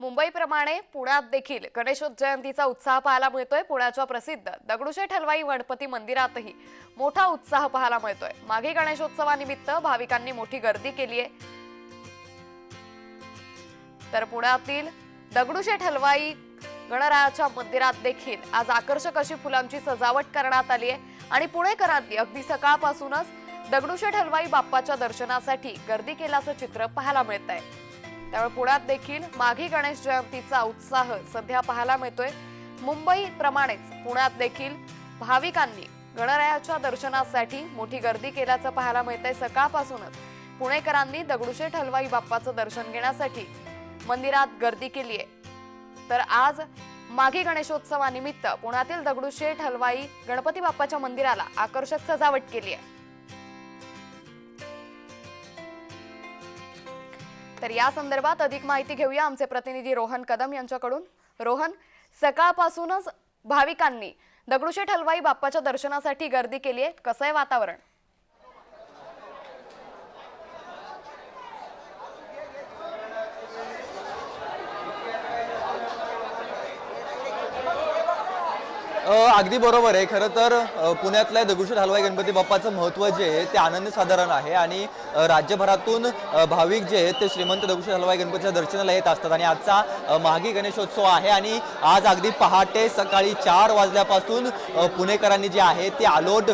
मुंबईप्रमाणे पुण्यात देखील गणेशोत्सव जयंतीचा उत्साह पाहायला मिळतोय. पुण्याच्या प्रसिद्ध दगडूशेठ हलवाई गणपती मंदिरातही मोठा उत्साह पाहायला मिळतोय. मागे गणेशोत्सवानिमित्त भाविकांनी मोठी गर्दी केली आहे. तर पुण्यातील दगडूशेठ हलवाई गणरायाच्या मंदिरात देखील आज आकर्षक अशी फुलांची सजावट करण्यात आली आहे. आणि पुणेकरांनी अगदी सकाळपासूनच दगडूशेठ हलवाई बाप्पाच्या दर्शनासाठी गर्दी केल्याचं चित्र पाहायला मिळत आहे त्यामुळे पुण्यात देखील माघी गणेश जयंतीचा उत्साह सध्या पाहायला मिळतोय. मुंबईप्रमाणेच पुण्यात देखील भाविकांनी गणरायाच्या दर्शनासाठी मोठी गर्दी केल्याचं पाहायला मिळतंय. सकाळपासूनच पुणेकरांनी दगडूशेठ हलवाई बाप्पाचं दर्शन घेण्यासाठी मंदिरात गर्दी केली आहे तर आज माघी गणेशोत्सवानिमित्त पुण्यातील दगडूशेठ हलवाई गणपती बाप्पाच्या मंदिराला आकर्षक सजावट केली आहे तर या संदर्भात अधिक माहिती घेऊया आमचे प्रतिनिधी रोहन कदम यांच्याकडून. रोहन सकाळपासूनच भाविकांनी दगडूशेठ हलवाई बाप्पाच्या दर्शनासाठी गर्दी केली आहे. कसं आहे वातावरण? अगदी बरोबर आहे. खरं तर पुण्यातल्या दगडूशेठ हलवाई गणपती बाप्पाचं महत्त्व जे आहे ते आनंद साधारण आहे आणि राज्यभरातून भाविक जे आहेत ते श्रीमंत दगडूशेठ हलवाई गणपतीच्या दर्शनाला येत असतात आणि आजचा मागी माघी गणेशोत्सव आहे आणि आज अगदी पहाटे सकाळी चार वाजल्यापासून पुणेकरांनी जे आहे ते आलोट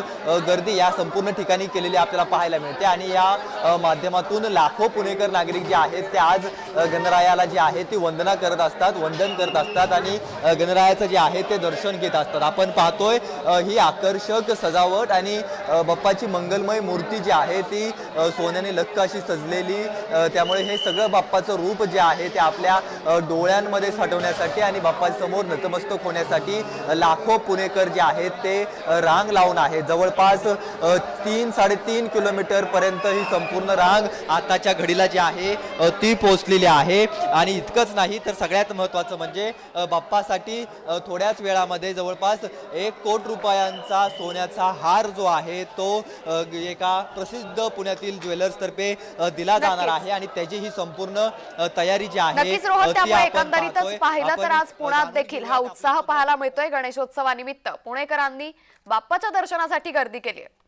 गर्दी या संपूर्ण ठिकाणी केलेली आपल्याला पाहायला मिळते आणि या माध्यमातून लाखो पुणेकर नागरिक जे आहेत ते आज गणरायाला जे आहे ते वंदना करत असतात वंदन करत असतात आणि गणरायाचं जे आहे ते दर्शन घेत असतात. आपण पाहतोय ही आकर्षक सजावट आणि बाप्पाची मंगलमय मूर्ती जी आहे ती सोन्याने लक्क अशी सजलेली त्यामुळे हे सगळं बाप्पाचं रूप जे आहे ते आपल्या डोळ्यांमध्ये साठवण्यासाठी आणि बाप्पासमोर नतमस्तक होण्यासाठी लाखो पुणेकर जे आहेत ते रांग लावून आहे जवळपास तीन साडेतीन किलोमीटर पर्यंत ही संपूर्ण रांग आताच्या घडीला जी आहे ती पोहोचलेली आहे. आणि इतकंच नाही तर सगळ्यात महत्त्वाचं म्हणजे बाप्पासाठी थोड्याच वेळामध्ये जवळपास एक कोट रुपयांचा सोन्याचा हार जो आहे तो एका प्रसिद्ध पुण्यातील ज्वेलर्स तर्फे अ, दिला जाणार. आहे आणि त्याची ही संपूर्ण तयारी जी आहे एकंदरीतच. पाहिलं तर आज पुण्यात देखील हा उत्साह पाहायला मिळतोय गणेशोत्सवानिमित्त पुणेकरांनी बाप्पाच्या दर्शनासाठी गर्दी केली आहे